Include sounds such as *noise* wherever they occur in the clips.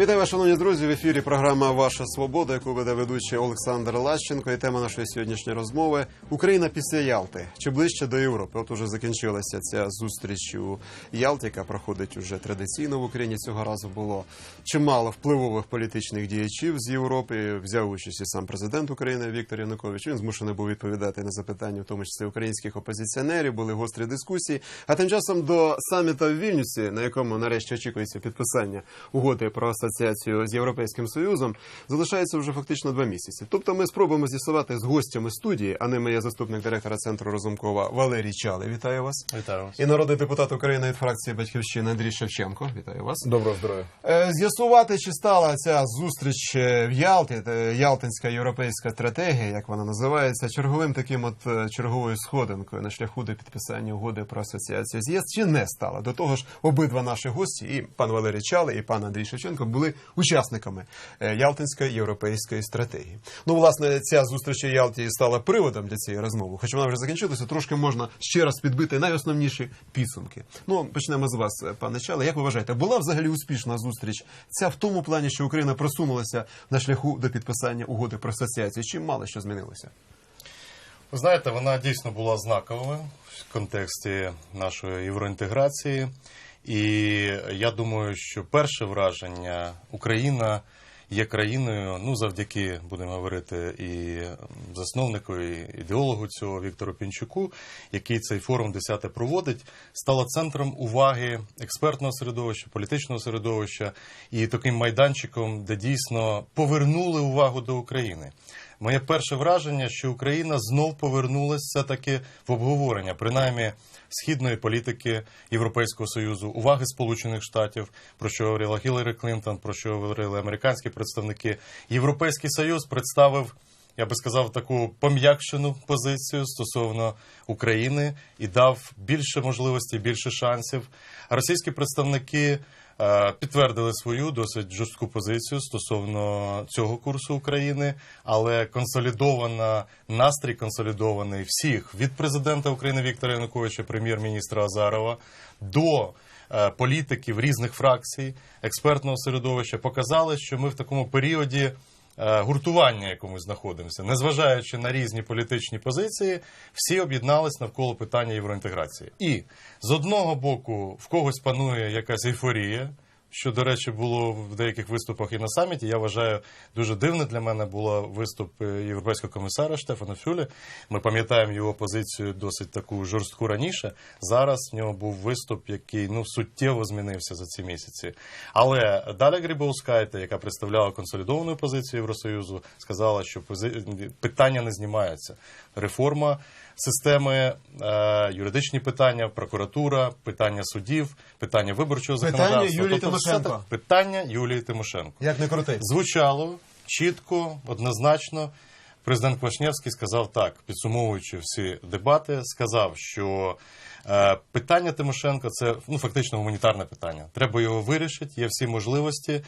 Вітаю вас, шановні друзі. В ефірі програма Ваша свобода, яку веде ведучий Олександр Лащенко. І тема нашої сьогоднішньої розмови Україна після Ялти чи ближче до Європи. От уже закінчилася ця зустріч у Ялті, яка проходить уже традиційно в Україні. Цього разу було чимало впливових політичних діячів з Європи. Взяв участь і сам президент України Віктор Янукович. Він змушений був відповідати на запитання, в тому числі українських опозиціонерів. Були гострі дискусії. А тим часом до саміта в Вільнюсі, на якому нарешті очікується підписання угоди про асоціацію з європейським союзом, залишається вже фактично два місяці. Тобто, ми спробуємо з'ясувати з гостями студії, а ними є заступник директора центру Розумкова Валерій Чали. Вітаю вас. Вітаю вас. І народний депутат України від фракції Батьківщина Андрій Шевченко. Вітаю вас. Доброго здоров'я. Е, З'ясувати, чи стала ця зустріч е, в Ялті, е, Ялтинська європейська стратегія, як вона називається, черговим таким от черговою сходинкою на шляху до підписання угоди про асоціацію з ЄС, чи не стала? До того ж, обидва наші гості, і пан Валерій Чали, і пан Андрій Шевченко, були учасниками е, Ялтинської європейської стратегії. Ну, власне, ця зустріч у Ялті стала приводом для цієї розмови. Хоч вона вже закінчилася, трошки можна ще раз підбити найосновніші підсумки. Ну, почнемо з вас, е, пане Чале. Як ви вважаєте, була взагалі успішна зустріч? Ця в тому плані, що Україна просунулася на шляху до підписання угоди про асоціацію. Чим мало що змінилося? Ви знаєте, вона дійсно була знаковою в контексті нашої євроінтеграції. І я думаю, що перше враження Україна є країною, ну завдяки будемо говорити, і засновнику, і ідеологу цього Віктору Пінчуку, який цей форум 10 проводить, стала центром уваги експертного середовища, політичного середовища і таким майданчиком, де дійсно повернули увагу до України. Моє перше враження, що Україна знов повернулася все-таки в обговорення, принаймні східної політики Європейського союзу, уваги Сполучених Штатів, про що говорила Гіларі Клінтон, про що говорили американські представники. Європейський Союз представив. Я би сказав таку пом'якшену позицію стосовно України і дав більше можливостей, більше шансів. Російські представники підтвердили свою досить жорстку позицію стосовно цього курсу України, але консолідована настрій консолідований всіх від президента України Віктора Януковича, прем'єр-міністра Азарова до е, політиків різних фракцій, експертного середовища показали, що ми в такому періоді е, гуртування, якому ми знаходимося, незважаючи на різні політичні позиції, всі об'єднались навколо питання євроінтеграції. І з одного боку в когось панує якась ейфорія. Що, до речі, було в деяких виступах і на саміті. Я вважаю, дуже дивно для мене було виступ е, європейського комісара Штефана Фюле. Ми пам'ятаємо його позицію досить таку жорстку раніше. Зараз в нього був виступ, який ну суттєво змінився за ці місяці. Але Даля Грибовскайте, яка представляла консолідовану позицію Євросоюзу, сказала, що пози- питання не знімаються. Реформа системи, е, юридичні питання, прокуратура, питання судів, питання виборчого Питання законодавства. Тимошенко. питання Юлії Тимошенко. Як не крути? Звучало чітко, однозначно. Президент Квашневський сказав так, підсумовуючи всі дебати, сказав, що питання Тимошенко це ну фактично гуманітарне питання. Треба його вирішити. Є всі можливості.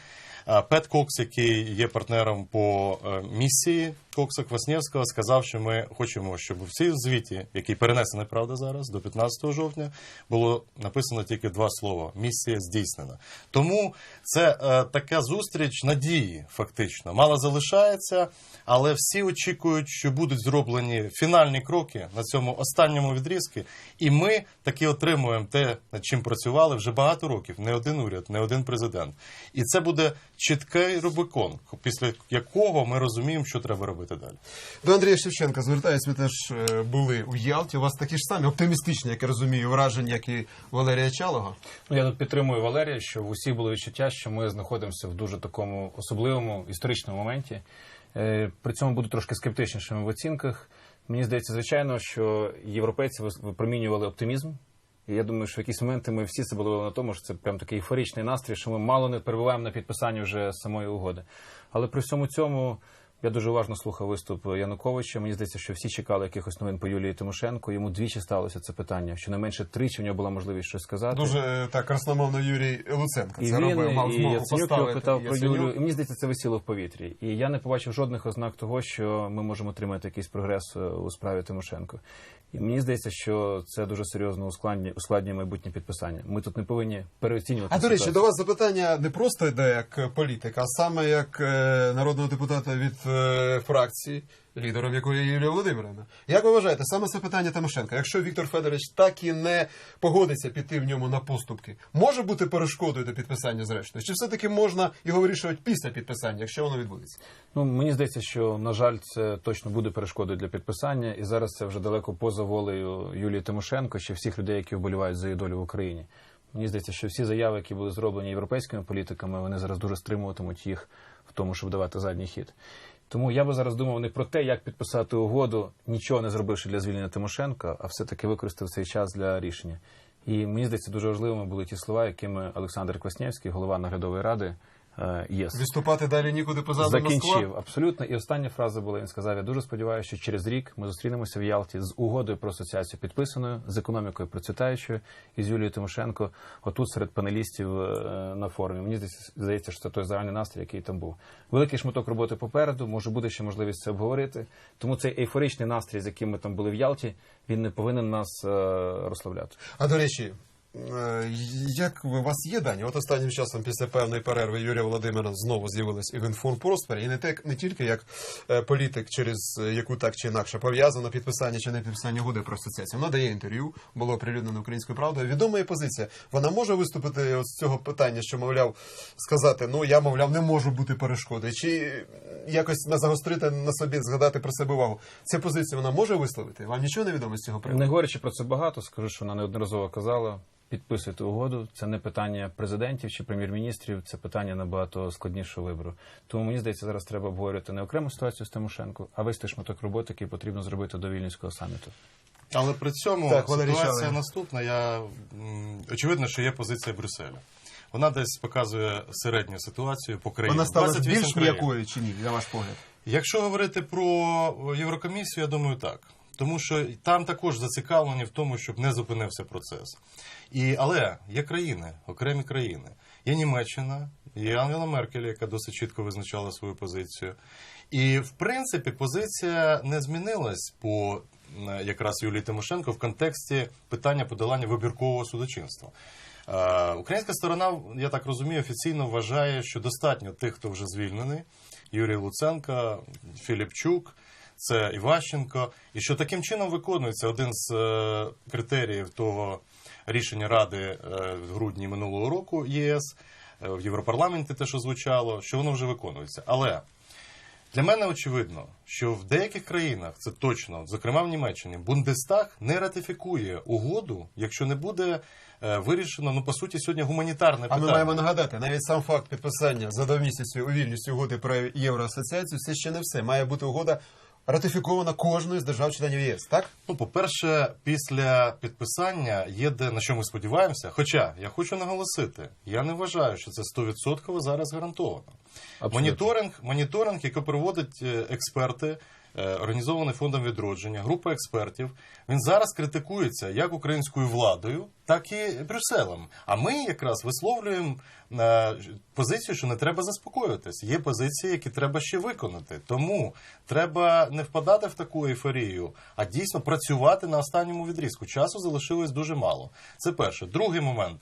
Е, Пет Кокс, який є партнером по е, місії Кокса Квасневського, сказав, що ми хочемо, щоб в цій звіті, який перенесений правда зараз до 15 жовтня, було написано тільки два слова: місія здійснена. Тому це е, така зустріч надії, фактично, мало залишається, але всі очікують, що будуть зроблені фінальні кроки на цьому останньому відрізку, і ми таки отримуємо те, над чим працювали вже багато років. Не один уряд, не один президент. І це буде чіткий Рубикон, після якого ми розуміємо, що треба робити далі. До Андрія Шевченка звертаюсь, ви теж е, були у Ялті. У вас такі ж самі оптимістичні, як я розумію, враження, як і Валерія Чалого. Ну, я тут підтримую Валерія, що в усіх було відчуття, що ми знаходимося в дуже такому особливому історичному моменті. Е, При цьому буду трошки скептичнішими в оцінках. Мені здається, звичайно, що європейці випромінювали оптимізм. І я думаю, що в якісь моменти ми всі це були на тому, що це прям такий ейфоричний настрій, що ми мало не перебуваємо на підписанні вже самої угоди. Але при всьому цьому Я дуже уважно слухав виступ Януковича. Мені здається, що всі чекали якихось новин по Юлії Тимошенко. Йому двічі сталося це питання. Щонайменше тричі в нього була можливість щось сказати. Дуже е, так красномовно Юрій Луценко. І Це він, робив, мав і змогу його поставити. питав про Юлію. І мені здається, це висіло в повітрі. І я не побачив жодних ознак того, що ми можемо отримати якийсь прогрес е, у справі Тимошенко. І мені здається, що це дуже серйозно ускладнює, ускладнює майбутнє підписання. Ми тут не повинні переоцінювати. А до речі, до вас запитання не просто йде як політика, а саме як е, народного депутата від фракції, лідером якої є Юлія Володимирівна. Як ви вважаєте, саме це питання Тимошенка? Якщо Віктор Федорович так і не погодиться піти в ньому на поступки, може бути перешкодою до підписання зрештою? Чи все-таки можна його вирішувати після підписання, якщо воно відбудеться? Ну мені здається, що на жаль, це точно буде перешкодою для підписання, і зараз це вже далеко поза волею Юлії Тимошенко чи всіх людей, які вболівають за її долю в Україні. Мені здається, що всі заяви, які були зроблені європейськими політиками, вони зараз дуже стримуватимуть їх в тому, щоб давати задній хід. Тому я би зараз думав не про те, як підписати угоду, нічого не зробивши для звільнення Тимошенка, а все-таки використав цей час для рішення. І мені здається, дуже важливими були ті слова, якими Олександр Кваснєвський, голова наглядової ради ЄС, Відступати далі нікуди позаду закінчив Москва? абсолютно. І остання фраза була. Він сказав: Я дуже сподіваюся, що через рік ми зустрінемося в Ялті з угодою про асоціацію підписаною, з економікою процвітаючою і з Юлією Тимошенко. Отут серед панелістів е, на форумі. Мені здається- що це той загальний настрій, який там був. Великий шматок роботи попереду. Може буде ще можливість це обговорити. Тому цей ейфоричний настрій, з яким ми там були в Ялті, він не повинен нас е, розслабляти. А до речі, е, як ви- у вас є дані? От останнім часом, після певної перерви, Юрія Володимира знову з'явилась і в інформпросторі, і не так не тільки як е, політик, через е, яку так чи інакше пов'язано підписання чи не підписання угоди про асоціацію. Вона дає інтерв'ю, було оприлюднено українською правдою. Відома є позиція. Вона може виступити з цього питання, що мовляв, сказати: ну я мовляв, не можу бути перешкодою, чи е, якось на загострити на собі, згадати про себе увагу. Ця позиція вона може висловити? Вам нічого не відомо з цього приводу? Не говорячи про це багато, скажу, що вона неодноразово казала. Підписуйте угоду. Це не питання президентів чи прем'єр-міністрів, це питання набагато складнішого вибору. Тому мені здається, зараз треба обговорювати не окрему ситуацію з Тимошенко, а весь той шматок роботи, який потрібно зробити до вільнюського саміту. Але при цьому Так, ситуація Шалин. наступна. Я очевидно, що є позиція Брюсселя. Вона десь показує середню ситуацію по країні. Вона стала 28 більш м'якою чи ні, на ваш погляд? Якщо говорити про Єврокомісію, я думаю, так. Тому що там також зацікавлені в тому, щоб не зупинився процес. І, але є країни, окремі країни. Є Німеччина, є Ангела Меркель, яка досить чітко визначала свою позицію. І, в принципі, позиція не змінилась по якраз Юлії Тимошенко в контексті питання подолання вибіркового судочинства. Е, Українська сторона, я так розумію, офіційно вважає, що достатньо тих, хто вже звільнений: Юрій Луценка, Філіпчук, це Іващенко, і що таким чином виконується один з е, критеріїв того рішення Ради е, в грудні минулого року ЄС е, в Європарламенті, те, що звучало, що воно вже виконується. Але для мене очевидно, що в деяких країнах це точно, зокрема в Німеччині, Бундестаг не ратифікує угоду, якщо не буде е, вирішено, ну по суті, сьогодні гуманітарне А питання. ми маємо нагадати, навіть сам факт підписання за два місяці у вільності угоди про євроасоціацію це ще не все. Має бути угода ратифікована кожною з держав-членів ЄС, так? Ну, по-перше, після підписання є де на що ми сподіваємося. Хоча я хочу наголосити, я не вважаю, що це 100% зараз гарантовано. Абсолютно. Моніторинг, моніторинг, який проводять е, експерти, організований фондом відродження, група експертів, він зараз критикується як українською владою, так і Брюсселем. А ми якраз висловлюємо е, позицію, що не треба заспокоюватись. Є позиції, які треба ще виконати. Тому треба не впадати в таку ейфорію, а дійсно працювати на останньому відрізку. Часу залишилось дуже мало. Це перше. Другий момент.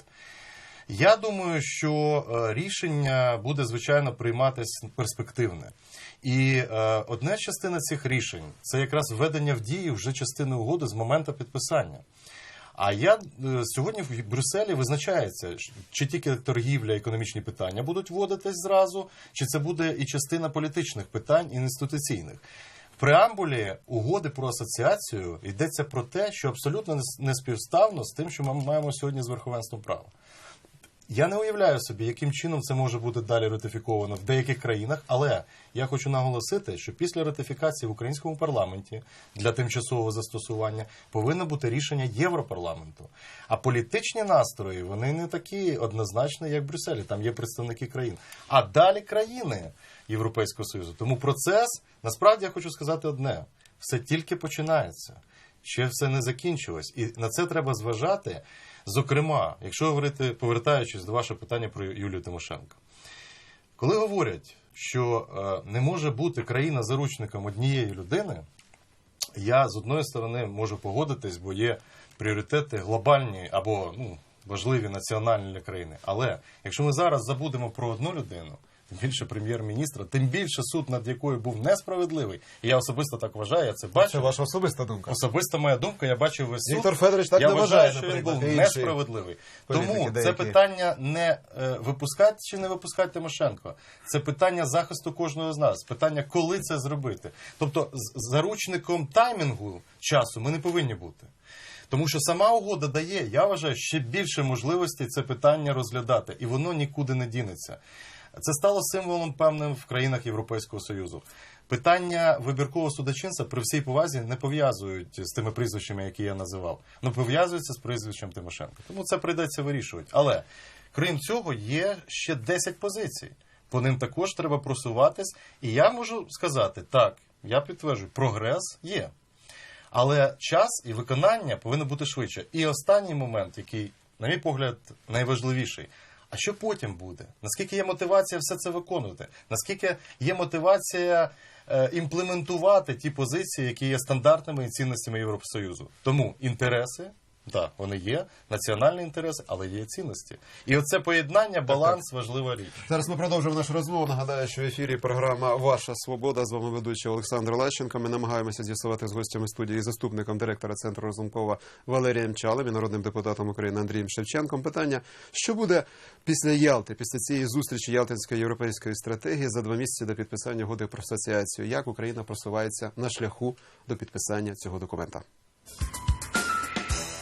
Я думаю, що е, рішення буде звичайно прийматися перспективне. І е, одна частина цих рішень це якраз введення в дію вже частини угоди з моменту підписання. А я е, сьогодні в Брюсселі визначається, чи тільки торгівля, економічні питання будуть вводитись зразу, чи це буде і частина політичних питань і інституційних. В преамбулі угоди про асоціацію йдеться про те, що абсолютно не співставно з тим, що ми маємо сьогодні з верховенством права. Я не уявляю собі, яким чином це може бути далі ратифіковано в деяких країнах, але я хочу наголосити, що після ратифікації в українському парламенті для тимчасового застосування повинно бути рішення Європарламенту. А політичні настрої вони не такі однозначні, як в Брюсселі. Там є представники країн. А далі країни Європейського Союзу. Тому процес насправді я хочу сказати одне: все тільки починається. Ще все не закінчилось, і на це треба зважати. Зокрема, якщо говорити, повертаючись до вашого питання про Юлію Тимошенко, коли говорять, що е, не може бути країна заручником однієї людини, я з одної сторони можу погодитись, бо є пріоритети глобальні або ну, важливі національні для країни. Але якщо ми зараз забудемо про одну людину, тим більше прем'єр-міністра, тим більше суд, над якою був несправедливий, і я особисто так вважаю, я це Це бачу. ваша особиста думка. Особиста моя думка, я бачив весь суд. Віктор Федорович так я не вважаю, вважає, що він був несправедливий. Тому це питання не е, випускати чи не випускати Тимошенко. Це питання захисту кожного з нас. Питання, коли це зробити. Тобто, з- заручником таймінгу часу ми не повинні бути. Тому що сама угода дає, я вважаю, ще більше можливостей це питання розглядати, і воно нікуди не дінеться. Це стало символом певним в країнах Європейського Союзу. Питання вибіркового судочинця при всій повазі не пов'язують з тими прізвищами, які я називав. Ну пов'язуються з прізвищем Тимошенко. Тому це прийдеться вирішувати. Але крім цього, є ще 10 позицій. По ним також треба просуватись. І я можу сказати, так, я підтверджую, прогрес є. Але час і виконання повинно бути швидше. І останній момент, який, на мій погляд, найважливіший. А що потім буде? Наскільки є мотивація все це виконувати? Наскільки є мотивація е, імплементувати ті позиції, які є стандартними і цінностями Євросоюзу? Тому інтереси, так, вони є, національні інтереси, але є цінності. І оце поєднання, баланс важлива річ. Зараз ми продовжуємо нашу розмову. Нагадаю, що в ефірі програма Ваша Свобода. З вами ведучий Олександр Лещенко. Ми намагаємося з'ясувати з гостями студії заступником директора центру Розумкова Валерієм Чалем і народним депутатом України Андрієм Шевченком. Питання: що буде після Ялти, після цієї зустрічі Ялтинської європейської стратегії за два місяці до підписання угоди про асоціацію? Як Україна просувається на шляху до підписання цього документа?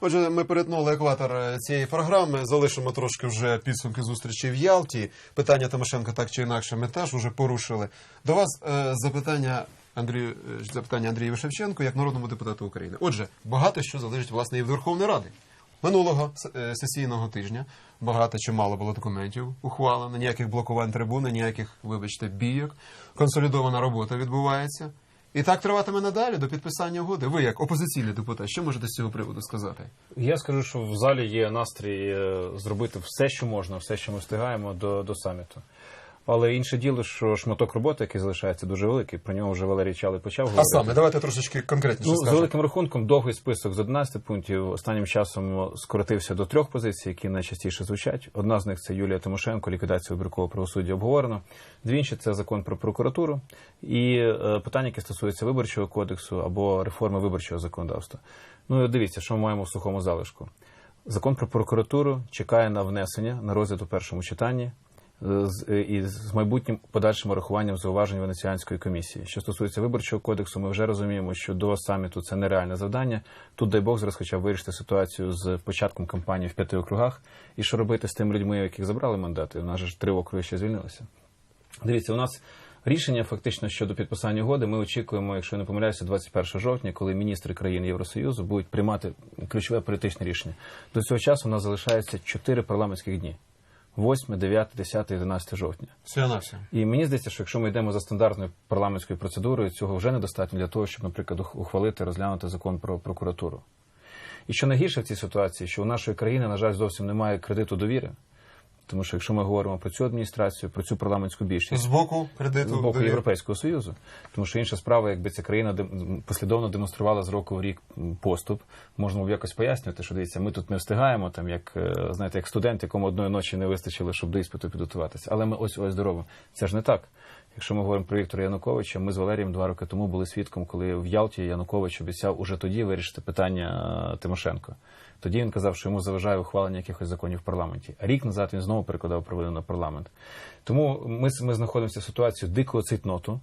Отже, ми перетнули екватор е, цієї програми. Залишимо трошки вже підсумки зустрічі в Ялті. Питання Тимошенка так чи інакше ми теж вже порушили. До вас е, запитання Андрію е, запитання Андрію Шевченку як народному депутату України. Отже, багато що залежить власне і від Верховної Ради. Минулого сесійного тижня багато чи мало було документів ухвалено, ніяких блокувань трибуни, ніяких, вибачте, бійок. Консолідована робота відбувається. І так триватиме надалі до підписання угоди. Ви, як опозиційний депутат, що можете з цього приводу сказати? Я скажу, що в залі є настрій е, зробити все, що можна, все, що ми встигаємо до, до саміту. Але інше діло, що шматок роботи, який залишається дуже великий, про нього вже Валерій Чалий почав А саме, давайте трошечки конкретніше Ну, з великим рахунком, довгий список з 11 пунктів останнім часом скоротився до трьох позицій, які найчастіше звучать. Одна з них це Юлія Тимошенко, ліквідація вибіркового правосуддя обговорено. Дві інші це закон про прокуратуру і е, питання, яке стосується виборчого кодексу або реформи виборчого законодавства. Ну і дивіться, що ми маємо в сухому залишку. Закон про прокуратуру чекає на внесення на розгляд у першому читанні з е, і з майбутнім подальшим урахуванням зауважень Венеціанської комісії. Що стосується виборчого кодексу, ми вже розуміємо, що до саміту це нереальне завдання. Тут дай Бог зараз хоча б вирішити ситуацію з початком кампанії в п'яти округах. І що робити з тими людьми, яких забрали мандати? У нас ж три округи ще звільнилися. Дивіться, у нас рішення фактично щодо підписання угоди. Ми очікуємо, якщо я не помиляюся, 21 жовтня, коли міністри країн Євросоюзу будуть приймати ключове політичне рішення. До цього часу у нас залишається 4 парламентських дні: 8, 9, 10, 11 жовтня. Все на все. І мені здається, що якщо ми йдемо за стандартною парламентською процедурою, цього вже недостатньо для того, щоб, наприклад, ухвалити, розглянути закон про прокуратуру. І що найгірше в цій ситуації, що у нашої країни, на жаль, зовсім немає кредиту довіри. Тому що якщо ми говоримо про цю адміністрацію, про цю парламентську більшість З боку кредиту з боку. Європейського союзу, тому що інша справа, якби ця країна послідовно демонструвала з року в рік поступ, можна б якось пояснювати, що дивіться, ми тут не встигаємо, там як е, знаєте, як студент, якому одної ночі не вистачило, щоб до іспиту підготуватися. Але ми ось ось здорово. Це ж не так. Якщо ми говоримо про Віктора Януковича, ми з Валерієм два роки тому були свідком, коли в Ялті Янукович обіцяв уже тоді вирішити питання е, Тимошенко. Тоді він казав, що йому заважає ухвалення якихось законів в парламенті. А рік назад він знову перекладав провину на парламент. Тому ми, ми знаходимося в ситуації дикого цитноту,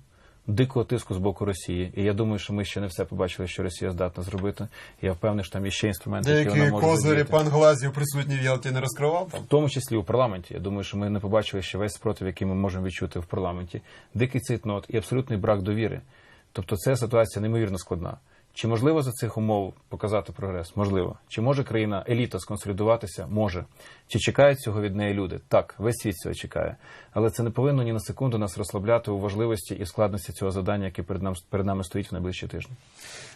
дикого тиску з боку Росії. І я думаю, що ми ще не все побачили, що Росія здатна зробити. Я впевнений, що там є ще інструменти, які вона може козирі пан Глазів присутній в Ялті не розкривав там. В тому числі у парламенті. Я думаю, що ми не побачили ще весь спротив, який ми можемо відчути в парламенті. Дикий цитнот і абсолютний брак довіри. Тобто, це ситуація неймовірно складна. Чи можливо за цих умов показати прогрес? Можливо. Чи може країна еліта сконсолідуватися? Може. Чи чекають цього від неї люди? Так, весь світ цього чекає. Але це не повинно ні на секунду нас розслабляти у важливості і складності цього завдання, яке перед нам перед нами стоїть в найближчі тижні.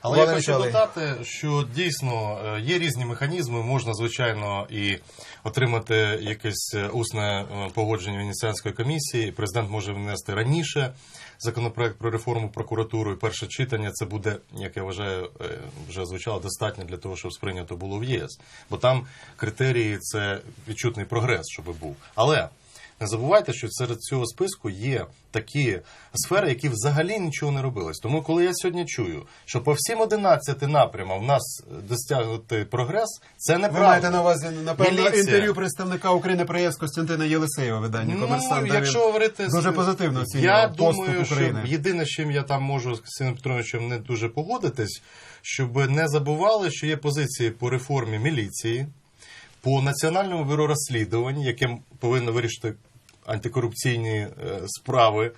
Але я хочу додати, що дійсно е, є різні механізми. Можна, звичайно, і отримати якесь е, усне е, погодження Венеціанської комісії. Президент може внести раніше законопроект про реформу прокуратури. Перше читання це буде, як я вважаю, е, вже звучало достатньо для того, щоб сприйнято було в ЄС. Бо там критерії це відчутний прогрес, щоб був. Але не забувайте, що серед цього списку є такі сфери, які взагалі нічого не робились. Тому, коли я сьогодні чую, що по всім 11 напрямам в нас достягнути прогрес, це Ви неправда. маєте на увазі, напевно, Міліція. інтерв'ю представника України при ЄС Костянтина Єлисеєва видання Ну, «Комерсант», де якщо говорити дуже позитивно я думаю, України. що єдине, з чим я там можу з Костянтином Петровичем не дуже погодитись, щоб не забували, що є позиції по реформі міліції, по національному бюро розслідувань, яке повинно вирішити антикорупційні е, справи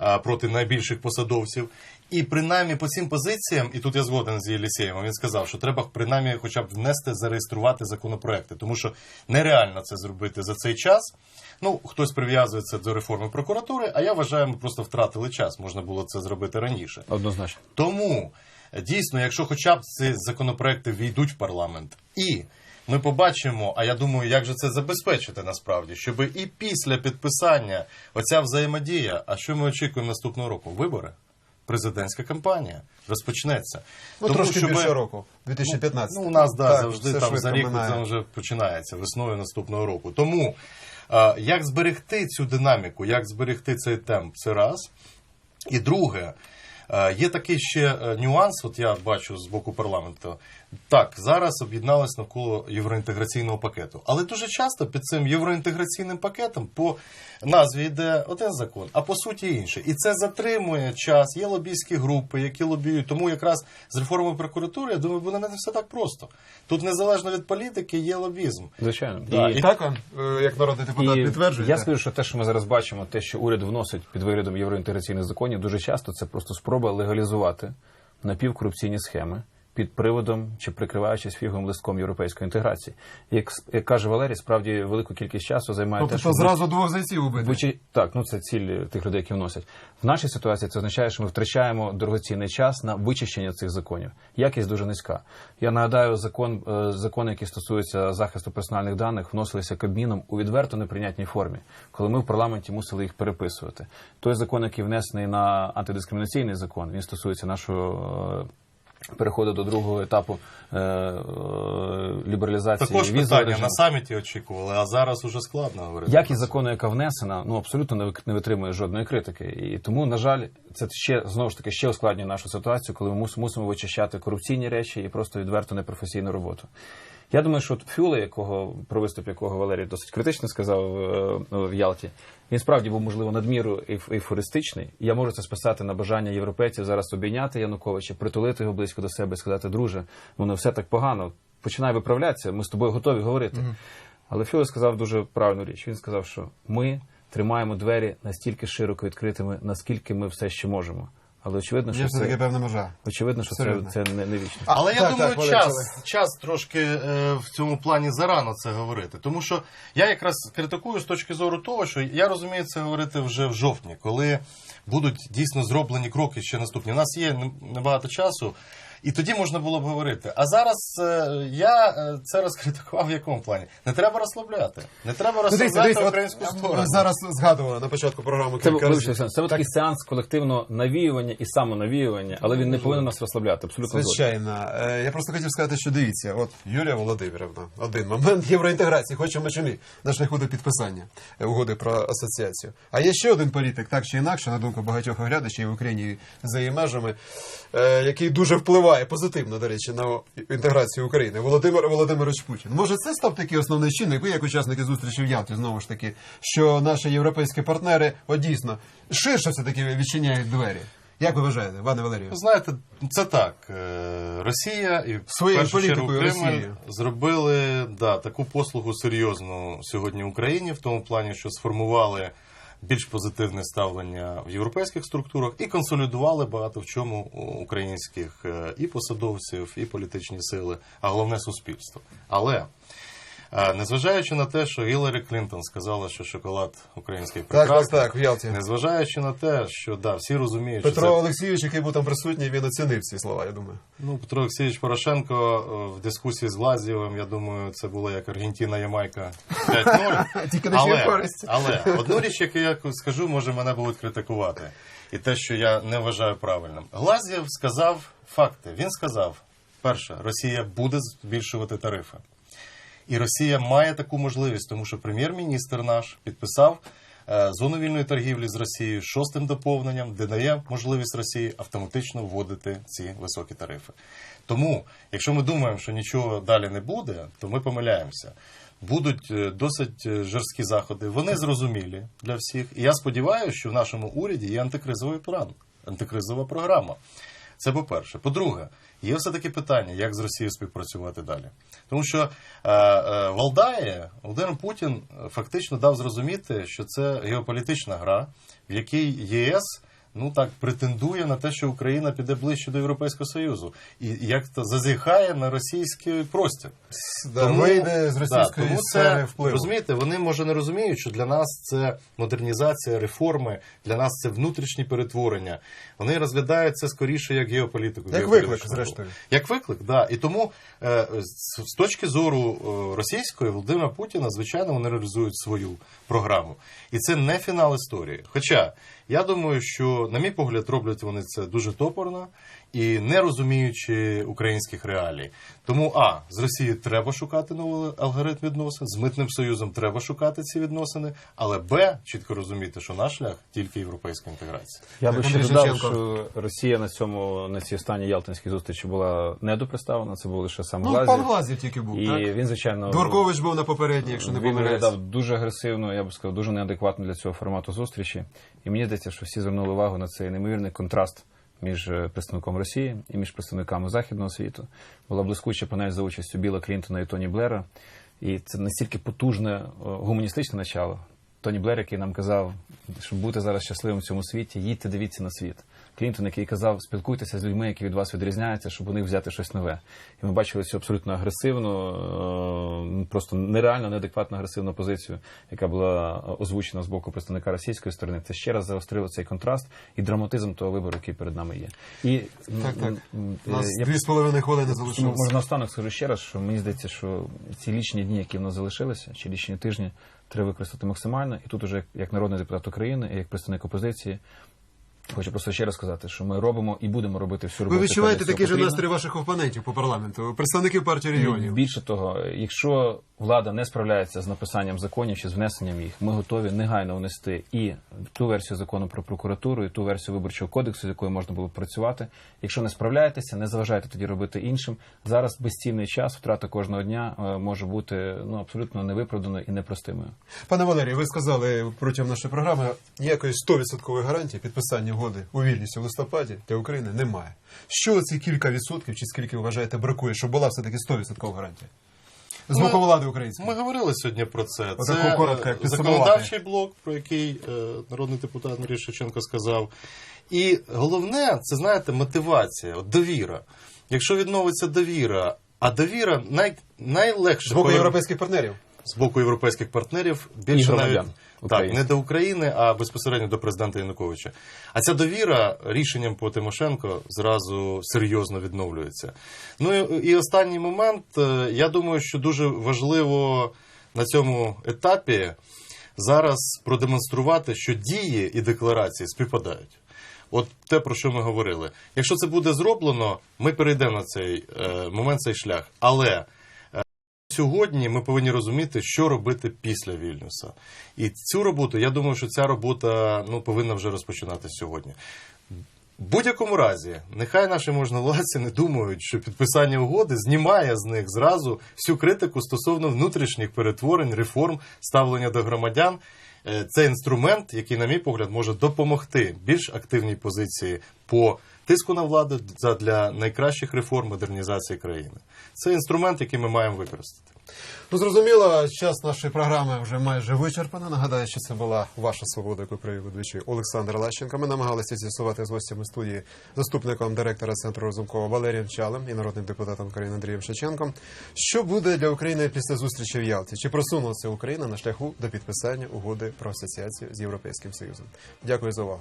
е, проти найбільших посадовців. І принаймні по цим позиціям, і тут я згоден з Єлісєєм, він сказав, що треба принаймні хоча б внести, зареєструвати законопроекти, тому що нереально це зробити за цей час. Ну, хтось прив'язується до реформи прокуратури, а я вважаю, ми просто втратили час. Можна було це зробити раніше. Однозначно. Тому дійсно, якщо хоча б ці законопроекти війдуть в парламент, і ми побачимо, а я думаю, як же це забезпечити насправді, щоб і після підписання оця взаємодія, а що ми очікуємо наступного року? Вибори. Президентська кампанія розпочнеться. Ну, трошки більше року, 2015. Ну, у нас да, Так, завжди там за рік це вже починається весною наступного року. Тому як зберегти цю динаміку, як зберегти цей темп, це раз. І друге, є такий ще е, нюанс, от я бачу з боку парламенту. Так, зараз об'єдналися навколо євроінтеграційного пакету. Але дуже часто під цим євроінтеграційним пакетом по назві йде один закон, а по суті інший. І це затримує час. Є лобійські групи, які лобіюють. Тому якраз з реформою прокуратури, я думаю, буде не все так просто. Тут незалежно від політики є лобізм. Звичайно. Да, І так, е, як народний депутат, підтверджує. Я скажу, що те, що ми зараз бачимо, те, що уряд вносить під виглядом євроінтеграційних законів, дуже часто це просто спроба легалізувати напівкорупційні схеми під приводом чи прикриваючись фіговим листком європейської інтеграції. Як, як каже Валерій, справді велику кількість часу займає те, Тобто що зразу двох зайців убити. Вичі... Так, ну це ціль тих людей, які вносять. В нашій ситуації це означає, що ми втрачаємо дорогоцінний час на вичищення цих законів. Якість дуже низька. Я нагадаю, закон, е, закони, які стосуються захисту персональних даних, вносилися Кабміном у відверто неприйнятній формі, коли ми в парламенті мусили їх переписувати. Той закон, який внесений на антидискримінаційний закон, він стосується нашого. Переходу до другого етапу е, е, лібералізації Також візового питання режиму. на саміті очікували, а зараз уже складно говорити. Якість закону, яка внесена, ну абсолютно не витримує жодної критики. І тому, на жаль, це ще знову ж таки ще ускладнює нашу ситуацію, коли ми мус- мусимо вичищати корупційні речі і просто відверто непрофесійну роботу. Я думаю, що от Фюле, якого про виступ якого Валерій досить критично сказав е, в Ялті, він справді був можливо надміру ейф- ейфористичний. Я можу це списати на бажання європейців зараз обійняти Януковича, притулити його близько до себе, і сказати, друже, воно все так погано. Починай виправлятися. Ми з тобою готові говорити. Але Фіо сказав дуже правильну річ. Він сказав, що ми тримаємо двері настільки широко відкритими, наскільки ми все ще можемо. Але очевидно, що Є все таки це певна межа. очевидно, що це, це не, не вічно. Але я Так, думаю, так, час, час трошки е, в цьому плані зарано це говорити. Тому що я якраз критикую з точки зору того, що я розумію це говорити вже в жовтні, коли будуть дійсно зроблені кроки ще наступні. У нас є небагато часу. І тоді можна було б говорити. А зараз е, я е, це розкритикував в якому плані? Не треба розслабляти. Не треба Ну, розслабляти дивіться, українську ми сторону. зараз згадували на початку програми Це, кілька вибачте, разів. Це такий сеанс колективного навіювання і самонавіювання, але він не повинен нас розслабляти. Абсолютно. Звичайно. Е, Я просто хотів сказати, що дивіться, от Юлія Володимирівна, один момент євроінтеграції, хочемо чи ні, на шляху до підписання угоди про асоціацію. А є ще один політик, так чи інакше, на думку багатьох оглядачів в Україні за її межами, е, який дуже впливає позитивно, до речі, на інтеграцію України. Володимир Володимирович Путін. Може, це став такий основний чинник, ви як учасники зустрічі в Ялті, знову ж таки, що наші європейські партнери, от дійсно, ширше все-таки відчиняють двері. Як ви вважаєте, пане Валерію? Знаєте, це так. Е, Росія і Своєю політикою Кремль зробили да, таку послугу серйозну сьогодні Україні, в тому плані, що сформували більш позитивне ставлення в європейських структурах і консолідували багато в чому українських е, і посадовців, і політичні сили, а головне суспільство. Але незважаючи на те, що Гіларі Клінтон сказала, що шоколад український Так, так, так, в Ялті. незважаючи на те, що да, всі розуміють, що Петро це Олексійович, який був там присутній, він оцінив ці слова, я думаю. Ну, Петро Олексійович Порошенко е, в дискусії з Глазієвим, я думаю, це було як Аргентина, Ямайка 5-0. *laughs* Тільки чию користь. але одну річ, яку я скажу, може мене будуть критикувати. І те, що я не вважаю правильним. Глазєв сказав факти. Він сказав: перше, Росія буде збільшувати тарифи. І Росія має таку можливість, тому що прем'єр-міністр наш підписав е, зону вільної торгівлі з Росією шостим доповненням, де дає можливість Росії автоматично вводити ці високі тарифи. Тому, якщо ми думаємо, що нічого далі не буде, то ми помиляємося. Будуть е, досить е, жорсткі заходи. Вони зрозумілі для всіх. І я сподіваюся, що в нашому уряді є антикризовий план, антикризова програма. Це по-перше. По-друге, є все-таки питання, як з Росією співпрацювати далі. Тому що е, е, Валдає Володимир Путін фактично дав зрозуміти, що це геополітична гра, в якій ЄС ну так претендує на те, що Україна піде ближче до Європейського Союзу, і як то зазіхає на російський простір. Да, вийде з російської тому це, впливу. Розумієте, вони може не розуміють, що для нас це модернізація, реформи, для нас це внутрішні перетворення. Вони розглядають це скоріше як геополітику. Як виклик, зрештою. Як виклик, да. І тому е, з, з точки зору е, російської Володимира Путіна, звичайно, вони реалізують свою програму. І це не фінал історії. Хоча я думаю, що, на мій погляд, роблять вони це дуже топорно і не розуміючи українських реалій. Тому а з Росією треба шукати новий алгоритм відносин, з митним союзом треба шукати ці відносини, але б чітко розуміти, що наш шлях тільки європейська інтеграція. Я би ще додав, що Росія на цьому на цій останній Ялтинській зустрічі була недопредставлена. Це був лише сам Ну, пан Глазів тільки був, і так? він, звичайно, Дворкович був на попередній, якщо не він помиляюсь. виглядав дуже агресивно, я б сказав, дуже неадекватно для цього формату зустрічі. І мені здається, що всі звернули увагу на цей неймовірний контраст між е, представником Росії і між представниками західного світу. Була блискуча панель за участю Біла Клінтона і Тоні Блера. І це настільки потужне е, гуманістичне начало. Тоні Блер, який нам казав, щоб бути зараз щасливим в цьому світі, їдьте, дивіться на світ. Клінтон, який казав, спілкуйтеся з людьми, які від вас відрізняються, щоб у них взяти щось нове. І ми бачили цю абсолютно агресивну, е, просто нереально неадекватно агресивну позицію, яка була озвучена з боку представника російської сторони. Це ще раз заострило цей контраст і драматизм того вибору, який перед нами є. І Так, так. У нас е, я дві з половиною хвилини залишилося. може, наостанок скажу ще раз, що мені здається, що ці лічні дні, які в нас залишилися, чи лічні тижні, треба використати максимально. І тут, уже як- як народний депутат України, і як представник опозиції, хочу просто ще раз сказати, що ми робимо і будемо робити всю роботу. Ви відчуваєте такий же настрій ваших опонентів по парламенту, представників партії регіонів. Більше того, якщо влада не справляється з написанням законів чи з внесенням їх, ми готові негайно внести і ту версію закону про прокуратуру, і ту версію виборчого кодексу, з якою можна було б працювати. Якщо не справляєтеся, не заважайте тоді робити іншим. Зараз безцінний час, втрата кожного дня е, може бути ну абсолютно невиправданою і непростимою. Пане Валерію, ви сказали протягом нашої програми, ніякої 100% гарантії підписання угоди у Вільнюсі в листопаді для України немає. Що ці кілька відсотків, чи скільки вважаєте бракує, щоб була все-таки 100% гарантія? З боку влади української. Ми говорили сьогодні про це. Отаку Це коротко, як е, законодавчий блок, про який е, народний депутат Андрій Шевченко сказав. І головне, це знаєте, мотивація, от довіра. Якщо відновиться довіра, а довіра най, найлегше З боку європейських партнерів. з боку європейських партнерів більше громадян так, не до України, а безпосередньо до президента Януковича. А ця довіра рішенням по Тимошенко зразу серйозно відновлюється. Ну і, останній момент. е, Я думаю, що дуже важливо на цьому етапі зараз продемонструвати, що дії і декларації співпадають. От те, про що ми говорили. Якщо це буде зроблено, ми перейдемо на цей е, момент, цей шлях. Але сьогодні ми повинні розуміти, що робити після Вільнюса. І цю роботу, я думаю, що ця робота ну, повинна вже розпочинатися сьогодні. В будь-якому разі, нехай наші можновладці не думають, що підписання угоди знімає з них зразу всю критику стосовно внутрішніх перетворень, реформ, ставлення до громадян. Е, Це інструмент, який, на мій погляд, може допомогти більш активній позиції по тиску на владу для найкращих реформ модернізації країни. Це інструмент, який ми маємо використати. Ну, зрозуміло, час нашої програми вже майже вичерпано. Нагадаю, що це була ваша свобода, яку привів ведучий Олександр Лащенко. Ми намагалися з'ясувати з гостями студії заступником директора центру Розумкова Валерієм Чалем і народним депутатом України Андрієм Шевченком. Що буде для України після зустрічі в Ялті? Чи просунулася Україна на шляху до підписання угоди про асоціацію з Європейським Союзом? Дякую за увагу.